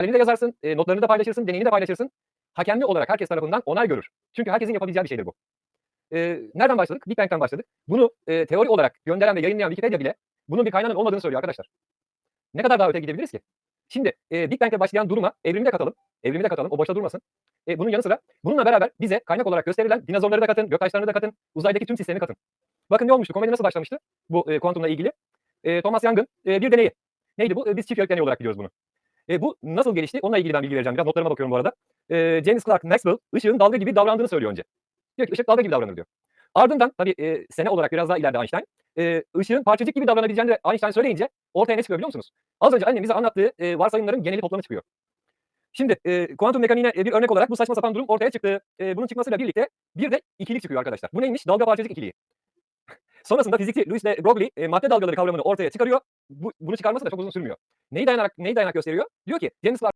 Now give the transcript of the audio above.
de yazarsın, e, notlarını da paylaşırsın, deneyini de paylaşırsın. Hakemli olarak herkes tarafından onay görür. Çünkü herkesin yapabileceği bir şeydir bu. E, nereden başladık? Big Bang'den başladık. Bunu e, teori olarak gönderen ve yayınlayan Wikipedia bile bunun bir kaynağının olmadığını söylüyor arkadaşlar. Ne kadar daha öte gidebiliriz ki? Şimdi e, Big Bang'le başlayan duruma evrimi de katalım. Evrimi de katalım. O boşta durmasın. E, bunun yanı sıra bununla beraber bize kaynak olarak gösterilen dinozorları da katın, göktaşlarını da katın, uzaydaki tüm sistemi katın. Bakın ne olmuştu? Komedi nasıl başlamıştı? Bu e, kuantumla ilgili. E, Thomas Young'ın e, bir deneyi. Neydi bu? E, biz çift yörük deneyi olarak biliyoruz bunu. E, bu nasıl gelişti? Onunla ilgili ben bilgi vereceğim. Biraz notlarıma bakıyorum bu arada. E, James Clerk Maxwell ışığın dalga gibi davrandığını söylüyor önce. Diyor ki ışık dalga gibi davranır diyor. Ardından tabii e, sene olarak biraz daha ileride Einstein. E, ışığın parçacık gibi davranabileceğini de Einstein söyleyince ortaya ne çıkıyor biliyor musunuz? Az önce annem bize anlattığı e, varsayımların geneli toplamı çıkıyor. Şimdi e, kuantum mekaniğine e, bir örnek olarak bu saçma sapan durum ortaya çıktı. E, bunun çıkmasıyla birlikte bir de ikilik çıkıyor arkadaşlar. Bu neymiş? Dalga parçacık ikiliği. Sonrasında fizikçi Louis de Broglie e, madde dalgaları kavramını ortaya çıkarıyor. Bu, bunu çıkarması da çok uzun sürmüyor. ね偉大な、ね偉大な気をしているよ。勇気、ジェー・